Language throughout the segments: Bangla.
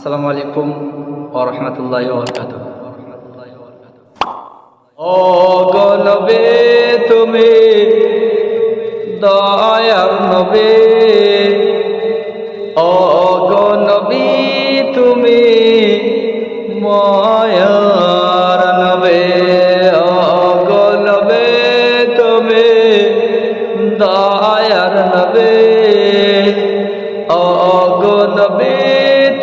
আসসালামু আলাইকুম ওয়া রাহমাতুল্লাহি ওয়া বারাকাতুহু। ও গনবে তুমি দয়ার নবে। ও গনবী তুমি ময়ার নবে। ও গনবে তুমি দয়ার নবে। ও গনবে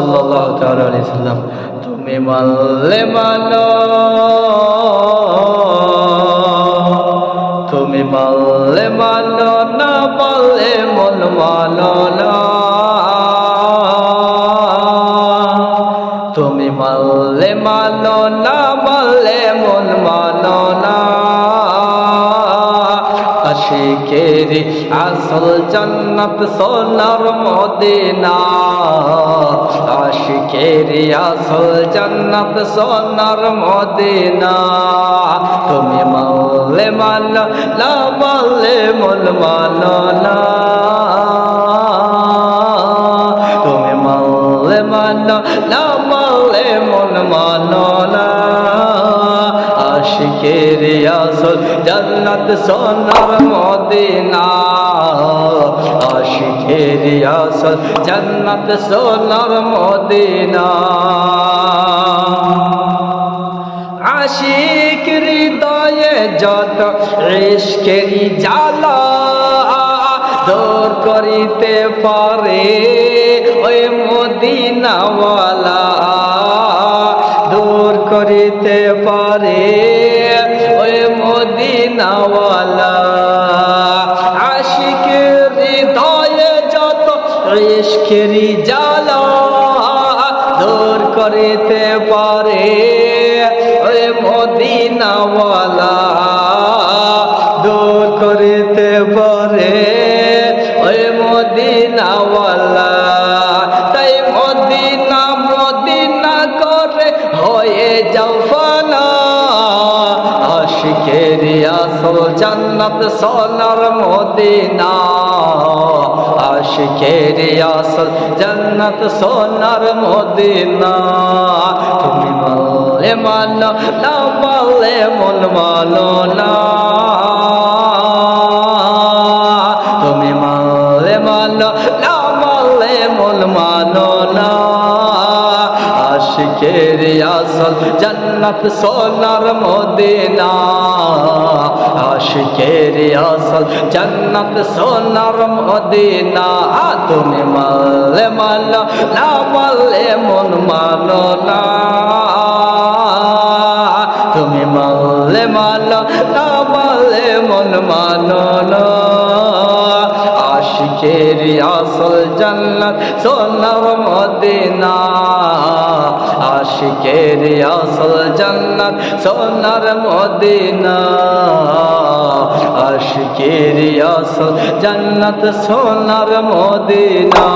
সাল্লাম, তুমি মানলে মানো, তুমি মানলে মানো না পাললে মন মানো না। তুমি মানলে মানো না, মানলে মন মানো না। আশিকেরি আসল জন্নত সোনার মদিনা। আশিকেরি আসল জন্নত সোনার মদিনা। তুমি মানলে মানো না মানলে মন মানো না। তুমি মানলে মানো না মানলে মন মানো না। আশিকের আসল জান্নাত সোনার মদিনা। আশিকের আসল জান্নাত সোনার মদিনা। আশিক হৃদয়ে যত ইশকেরি জ্বালা দূর করিতে পারে ওই মদিনাওয়ালা। পারে ওই মদিনাওয়ালা। আশিক হৃদয়ে যত ইশকেরি জ্বালা দূর করিতে পারে ওই মদিনাওয়ালা। আসল জান্নাত সোনার মদিনা। আশিকের আসল জান্নাত সোনার মদিনা। তুমি মানলে মানো না মানলে মন মানো না। আশিকের আসল জান্নাত সোনার মদিনা। আশিকের আসল জান্নাত সোনার মদিনা। তুমি মানলে মানো না মানলে মন মানো না। তুমি মানলে মানো না মানলে মন মানো না। আশিকের আসল জান্নাত সোনার মদিনা। আশিকের আসল জান্নাত সোনার মদিনা। আশিকের আসল জান্নাত সোনার মদিনা।